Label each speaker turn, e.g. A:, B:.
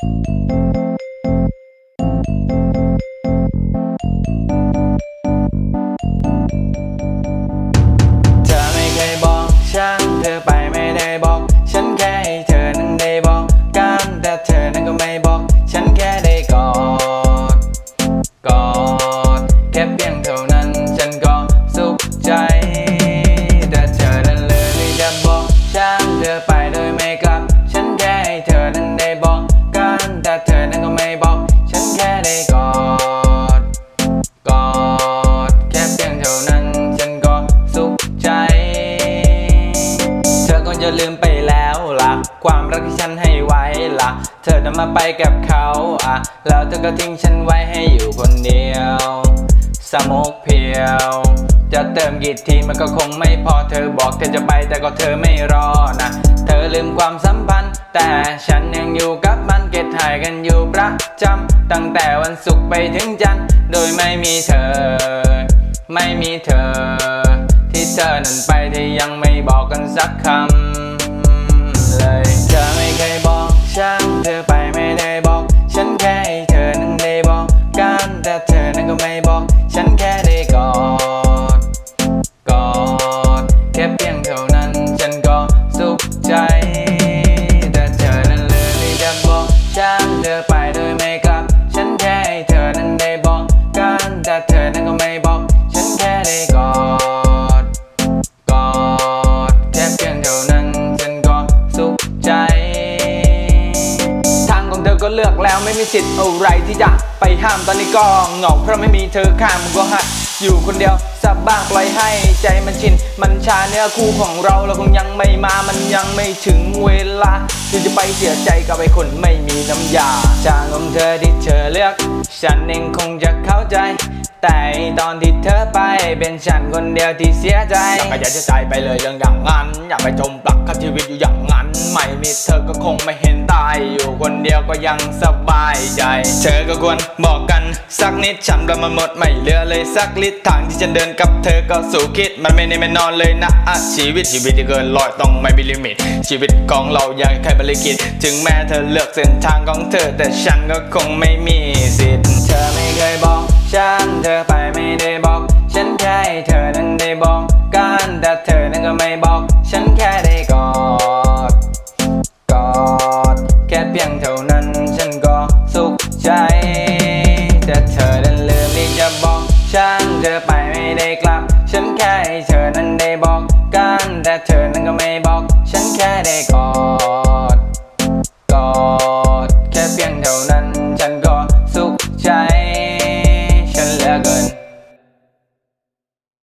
A: ฉันเธอไปไม่ได้บอกฉันแค่ให้เธอนั้นได้บอกกันแต่เธอนั้นก็ไม่บอก อคงจะลืมไปแล้วล่ะ ความรักที่ฉันให้ไว้ล่ะ เธอจะมาไปกับเขาอะ แล้วเธอก็ทิ้งฉันไว้ให้อยู่คนเดียว สมกเพียว จะเติมกี่ทีมันก็คงไม่พอเธอบอกเธอจะไปแต่ก็เธอไม่รอนะ เธอลืมความสัมพันธ์ แต่ฉันยังอยู่กับมันเก็บถ่ายกันอยู่ประจำตั้งแต่วันศุกร์ไปถึงจันทร์โดยไม่มีเธอ ไม่มีเธอ ที่เธอนั้นไปที่ยังไม่บอกกันสักคำ ลือกแล้วไม่มีสิทธิ์อะไรที่จะไปห้ามตอนนี้ก็เหงาเพราะไม่มีเธอข้ามก็หักอยู่คนเดียวสับบ้างปล่อยให้ใจมันชิน มันชาเนื้อคู่ของเราเราคงยังไม่มา มันยังไม่ถึงเวลา ที่จะไปเสียใจกับไอ้คนไม่มีน้ำยาจางของเธอที่เธอเลือก ฉันเองคงจะเข้าใจ แต่ตอนที่เธอไปเป็นฉันคนเดียวที่เสียใจ
B: อยากให้ใจใจไปเลยอย่างอย่างนั้นอยากไปจมปลักกับชีวิตอยู่อย่างนั้น ไม่เธอก็คงไม่เห็นตาย อยู่คนเดียวก็ยังสบายใจ
A: เธอก็ควรบอกกันสักนิดฉันประมาหมดไม่เหลือเลยสักลิตรทางที่จะเดินกับเธอก็สู่คิด มันไม่ในไม่นอนเลยนะอะชีวิตชีวิตที่เกินร้อยต้องไม่มีลิมิต ชีวิตของเราอยากใครบริกิตถึงแม้เธอเลือกเส้นทางของเธอ แต่ฉันก็คงไม่มีสิทธิ์เธอไม่เคยบอกฉันเธอไปไม่ได้บอก ฉันแค่ให้เธอนั้นได้บอกกันแต่เธอนั้นก็ไม่บอก ฉันแค่ได้ เธอไปไม่ได้กลับ ฉันแค่ให้เธอนั้นได้บอกกัน แต่เธอนั้นก็ไม่บอก ฉันแค่ได้กอด